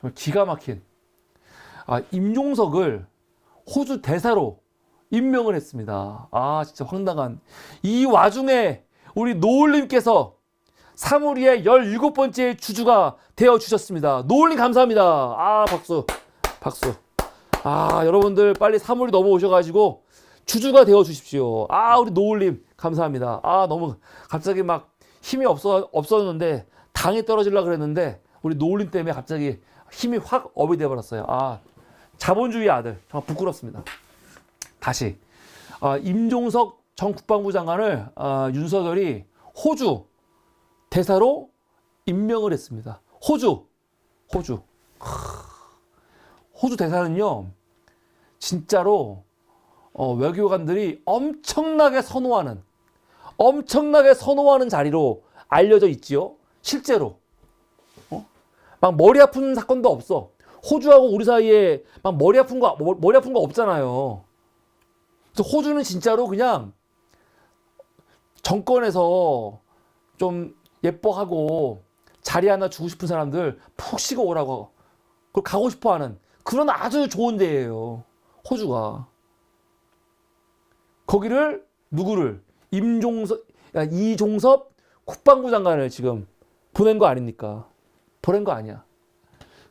정말 기가 막힌 아, 임종석을 호주 대사로 임명을 했습니다. 아 진짜 황당한 이 와중에 우리 노을님께서 사무리의 17번째 주주가 되어 주셨습니다. 노을님 감사합니다. 아 박수 박수 아 여러분들 빨리 사무리 넘어오셔가지고 주주가 되어 주십시오. 아 우리 노을님 감사합니다. 아 너무 갑자기 막 힘이 없어 없었는데 당이 떨어지려 그랬는데 우리 노을님 때문에 갑자기 힘이 확 업이 돼 버렸어요. 아 자본주의 아들 정말 부끄럽습니다. 다시 아, 임종석 전 국방부 장관을 아, 윤석열이 호주 대사로 임명을 했습니다. 호주 호주 호주 대사는요 진짜로 어, 외교관들이 엄청나게 선호하는 엄청나게 선호하는 자리로 알려져 있지요. 실제로 어? 막 머리 아픈 사건도 없어. 호주하고 우리 사이에 막 머리 아픈 거 머- 머리 아픈 거 없잖아요. 그래서 호주는 진짜로 그냥 정권에서 좀 예뻐하고 자리 하나 주고 싶은 사람들 푹 쉬고 오라고 그걸 가고 싶어 하는 그런 아주 좋은 데예요. 호주가 거기를 누구를 임종섭 야, 이종섭 국방부 장관을 지금 보낸 거 아닙니까? 보낸 거 아니야.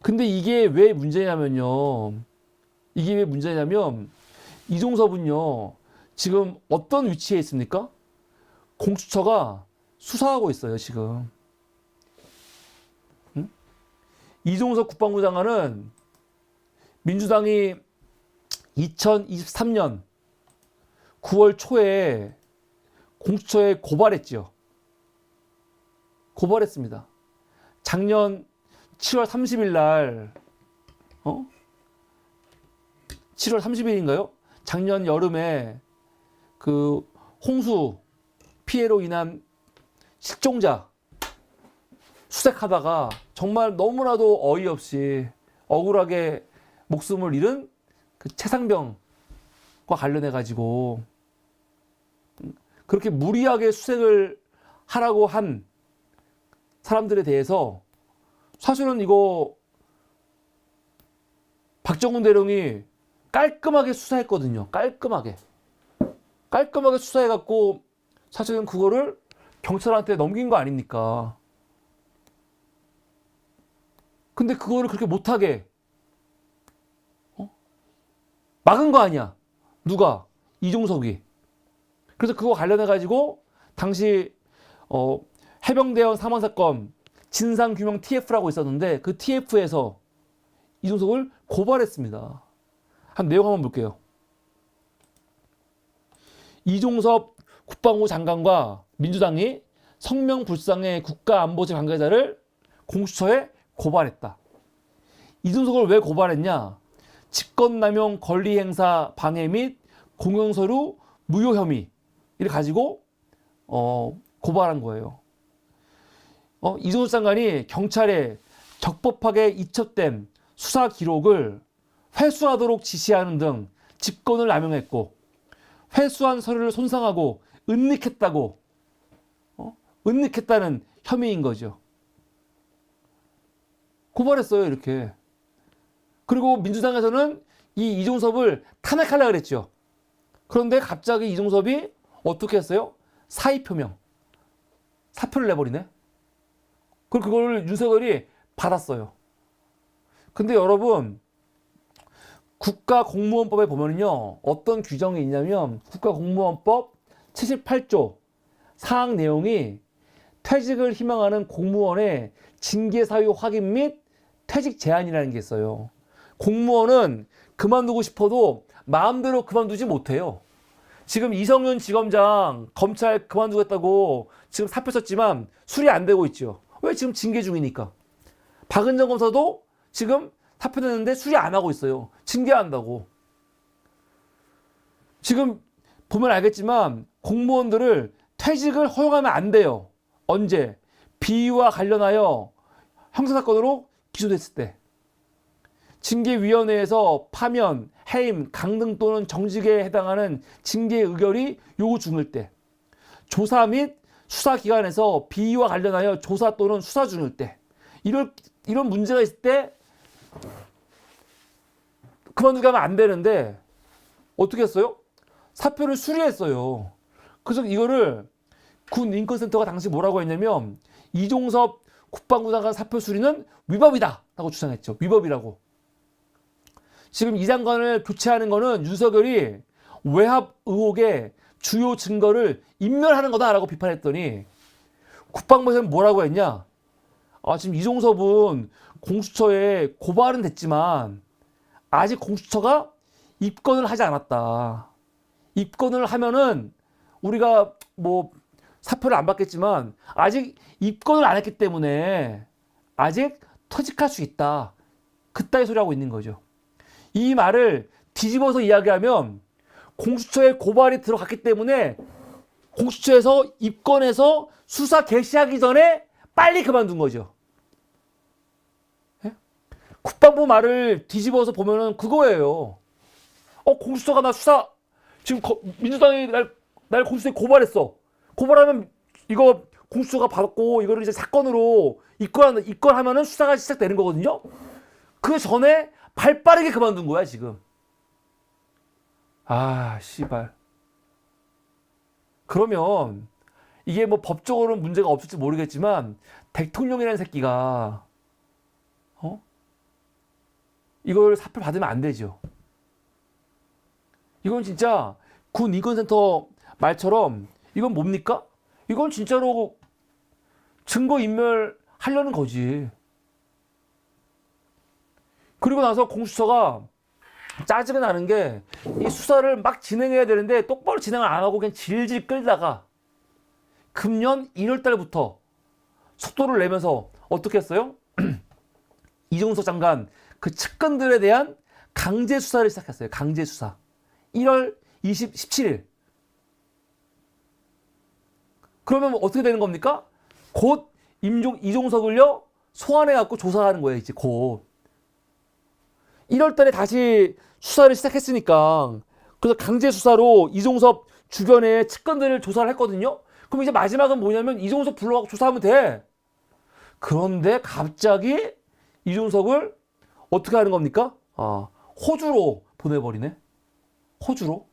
근데 이게 왜 문제냐면요. 이게 왜 문제냐면 이종섭은요. 지금 어떤 위치에 있습니까? 공수처가 수사하고 있어요, 지금. 응? 이종섭 국방부 장관은 민주당이 2023년 9월 초에 공수처에 고발했죠. 고발했습니다. 작년 7월 30일 날, 어? 7월 30일인가요? 작년 여름에 그 홍수 피해로 인한 실종자 수색하다가 정말 너무나도 어이없이 억울하게 목숨을 잃은 그 최상병과 관련해 가지고 그렇게 무리하게 수색을 하라고 한 사람들에 대해서 사실은 이거 박정훈 대령이 깔끔하게 수사했거든요. 깔끔하게. 깔끔하게 수사해갖고 사실은 그거를 경찰한테 넘긴 거 아닙니까? 근데 그거를 그렇게 못하게 어? 막은 거 아니야? 누가? 이종석이. 그래서 그거 관련해 가지고 당시 어, 해병대원 사망 사건 진상 규명 TF라고 있었는데 그 TF에서 이종석을 고발했습니다. 한 내용 한번 볼게요. 이종섭 국방부 장관과 민주당이 성명불상의 국가안보실 관계자를 공수처에 고발했다. 이종석을 왜 고발했냐? 직권남용 권리행사 방해 및 공용서류 무효 혐의 이를 가지고 어, 고발한 거예요. 어, 이종섭 장관이 경찰에 적법하게 이첩된 수사 기록을 회수하도록 지시하는 등 직권을 남용했고 회수한 서류를 손상하고 은닉했다고 어? 은닉했다는 혐의인 거죠. 고발했어요 이렇게. 그리고 민주당에서는 이 이종섭을 탄핵하려 그랬죠. 그런데 갑자기 이종섭이 어떻게 했어요? 사의 표명. 사표를 내버리네. 그리고 그걸 윤석열이 받았어요. 근데 여러분 국가공무원법에 보면요 어떤 규정이 있냐면 국가공무원법 78조 사항 내용이 퇴직을 희망하는 공무원의 징계 사유 확인 및 퇴직 제한이라는 게 있어요. 공무원은 그만두고 싶어도 마음대로 그만두지 못해요. 지금 이성윤 지검장 검찰 그만두겠다고 지금 사표 썼지만 수리 안 되고 있죠. 왜 지금 징계 중이니까. 박은정 검사도 지금 사표 냈는데 수리 안 하고 있어요. 징계한다고. 지금 보면 알겠지만 공무원들을 퇴직을 허용하면 안 돼요. 언제? 비위와 관련하여 형사사건으로 기소됐을 때. 징계위원회에서 파면, 해임, 강등 또는 정직에 해당하는 징계 의결이 요구 중일 때. 조사 및 수사기관에서 비위와 관련하여 조사 또는 수사 중일 때. 이럴, 이런 문제가 있을 때 그만두게 하면 안 되는데 어떻게 했어요? 사표를 수리했어요. 그래서 이거를 군 인권센터가 당시 뭐라고 했냐면 이종섭 국방부 장관 사표 수리는 위법이다 라고 주장했죠. 위법이라고. 지금 이 장관을 교체하는 거는 윤석열이 외압 의혹의 주요 증거를 인멸하는 거다라고 비판했더니 국방부에서는 뭐라고 했냐? 아, 지금 이종섭은 공수처에 고발은 됐지만 아직 공수처가 입건을 하지 않았다. 입건을 하면은 우리가 뭐 사표를 안 받겠지만 아직 입건을 안 했기 때문에 아직 터직할 수 있다. 그따위 소리 하고 있는 거죠. 이 말을 뒤집어서 이야기하면 공수처에 고발이 들어갔기 때문에 공수처에서 입건해서 수사 개시하기 전에 빨리 그만둔 거죠. 예? 국방부 말을 뒤집어서 보면은 그거예요. 어 공수처가 나 수사 지금 거- 민주당이 날, 날 공수처에 고발했어. 고발하면 이거 공수처가 받았고 이거를 이제 사건으로 입건 입건하면은 수사가 시작되는 거거든요. 그 전에 발 빠르게 그만둔 거야 지금. 아 씨발. 그러면 이게 뭐 법적으로는 문제가 없을지 모르겠지만 대통령이라는 새끼가 어 이걸 사표 받으면 안 되죠. 이건 진짜 군 인권센터 말처럼 이건 뭡니까? 이건 진짜로 증거 인멸 하려는 거지. 그리고 나서 공수처가 짜증이 나는 게 이 수사를 막 진행해야 되는데 똑바로 진행을 안 하고 그냥 질질 끌다가 금년 1월 달부터 속도를 내면서 어떻게 했어요? 이종석 장관 그 측근들에 대한 강제 수사를 시작했어요. 강제 수사. 1월 20, 17일. 그러면 어떻게 되는 겁니까? 곧 임종 이종석을요 소환해 갖고 조사하는 거예요, 이제 곧. 1월 달에 다시 수사를 시작했으니까 그래서 강제 수사로 이종섭 주변의 측근들을 조사를 했거든요. 그럼 이제 마지막은 뭐냐면 이종섭 불러가고 조사하면 돼. 그런데 갑자기 이종석을 어떻게 하는 겁니까? 아, 호주로 보내버리네. 호주로.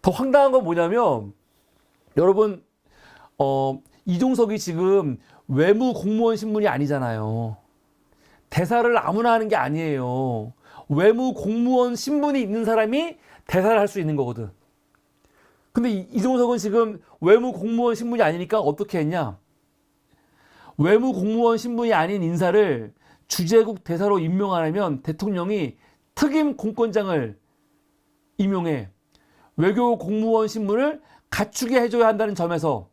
더 황당한 건 뭐냐면 여러분 어, 이종석이 지금 외무 공무원 신분이 아니잖아요. 대사를 아무나 하는 게 아니에요. 외무 공무원 신분이 있는 사람이 대사를 할 수 있는 거거든. 근데 이- 이종석은 지금 외무 공무원 신분이 아니니까 어떻게 했냐? 외무 공무원 신분이 아닌 인사를 주재국 대사로 임명하려면 대통령이 특임 공권장을 임용해 외교 공무원 신분을 갖추게 해줘야 한다는 점에서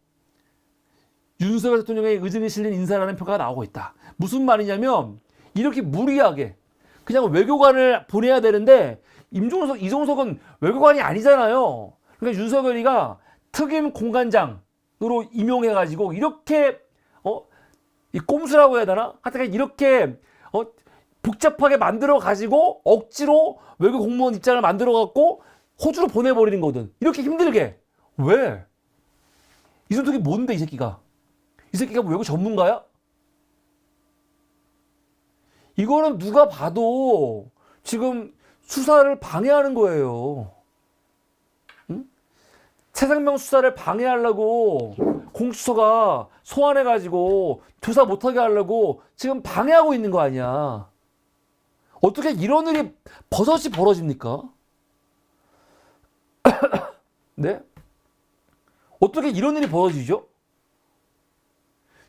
윤석열 대통령의 의중이 실린 인사라는 평가가 나오고 있다. 무슨 말이냐면 이렇게 무리하게 그냥 외교관을 보내야 되는데 임종석, 이종석은 외교관이 아니잖아요. 그러니까 윤석열이가 특임 공관장으로 임용해가지고 이렇게 어, 이 꼼수라고 해야 되나? 하여튼 이렇게 어, 복잡하게 만들어 가지고 억지로 외교 공무원 입장을 만들어 갖고 호주로 보내버리는 거든. 이렇게 힘들게 왜? 이종석이 뭔데 이 새끼가? 이 새끼가 뭐 외교 전문가야? 이거는 누가 봐도 지금 수사를 방해하는 거예요. 응? 최상명 수사를 방해하려고 공수처가 소환해가지고 조사 못하게 하려고 지금 방해하고 있는 거 아니야. 어떻게 이런 일이 버섯이 벌어집니까? 네? 어떻게 이런 일이 벌어지죠?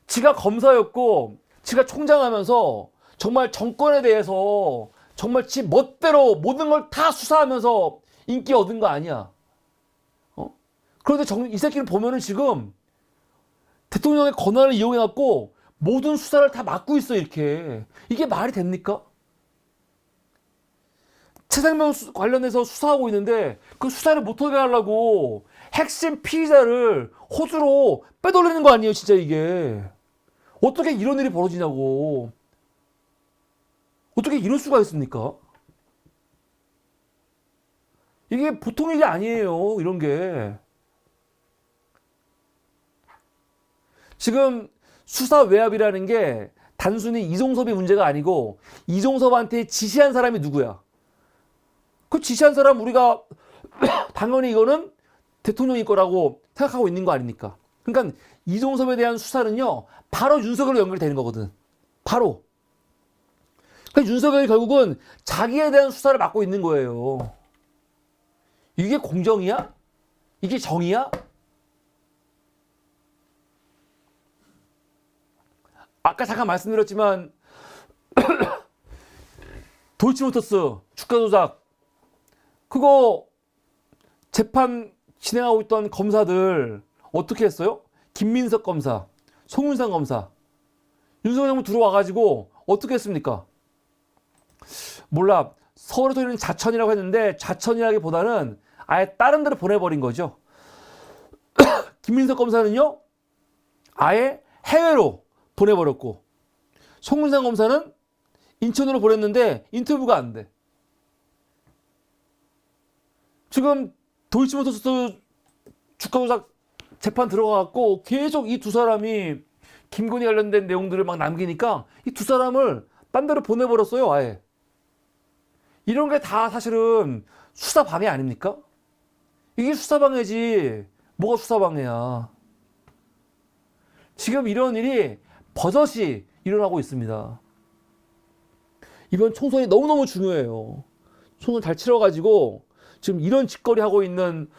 지가 검사였고, 지가 총장하면서 정말 정권에 대해서 정말 지 멋대로 모든 걸 다 수사하면서 인기 얻은 거 아니야. 어? 그런데 정, 이 새끼를 보면은 지금 대통령의 권한을 이용해갖고 모든 수사를 다 막고 있어, 이렇게. 이게 말이 됩니까? 최상명 수- 관련해서 수사하고 있는데 그 수사를 못하게 하려고 핵심 피의자를 호주로 빼돌리는 거 아니에요, 진짜 이게. 어떻게 이런 일이 벌어지냐고. 어떻게 이럴 수가 있습니까? 이게 보통 일이 아니에요, 이런 게. 지금 수사 외압이라는 게 단순히 이종섭이 문제가 아니고 이종섭한테 지시한 사람이 누구야? 그 지시한 사람 우리가 당연히 이거는 대통령이 거라고 생각하고 있는 거 아닙니까? 그러니까 이종섭에 대한 수사는요 바로 윤석열로 연결되는 거거든. 바로. 그러니까 윤석열이 결국은 자기에 대한 수사를 맡고 있는 거예요. 이게 공정이야? 이게 정의야? 아까 잠깐 말씀드렸지만 도이치모터스 주가 조작 그거 재판 진행하고 있던 검사들 어떻게 했어요? 김민석 검사, 송윤상 검사, 윤석열 정부 들어와가지고 어떻게 했습니까? 몰라 서울에서 있는 자천이라고 했는데 자천이라기보다는 아예 다른 데로 보내버린 거죠. 김민석 검사는요, 아예 해외로 보내버렸고, 송문상 검사는 인천으로 보냈는데 인터뷰가 안 돼. 지금 도이치모터스 주가 조작 재판 들어가갖고 계속 이 두 사람이 김건희 관련된 내용들을 막 남기니까 이 두 사람을 딴 데로 보내버렸어요, 아예. 이런 게 다 사실은 수사 방해 아닙니까? 이게 수사 방해지. 뭐가 수사 방해야. 지금 이런 일이 버젓이 일어나고 있습니다. 이번 총선이 너무너무 중요해요. 총선 잘 치러가지고 지금 이런 짓거리 하고 있는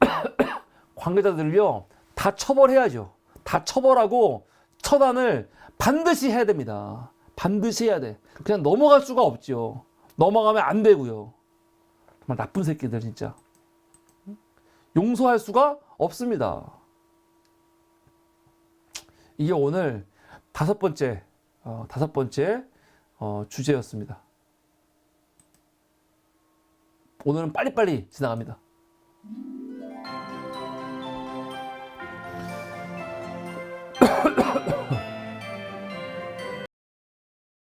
관계자들을요, 다 처벌해야죠. 다 처벌하고 처단을 반드시 해야 됩니다. 반드시 해야 돼. 그냥 넘어갈 수가 없죠. 넘어가면 안 되고요. 정말 나쁜 새끼들 진짜. 용서할 수가 없습니다. 이게 오늘 다섯 번째 어, 다섯 번째 어, 주제였습니다. 오늘은 빨리빨리 지나갑니다.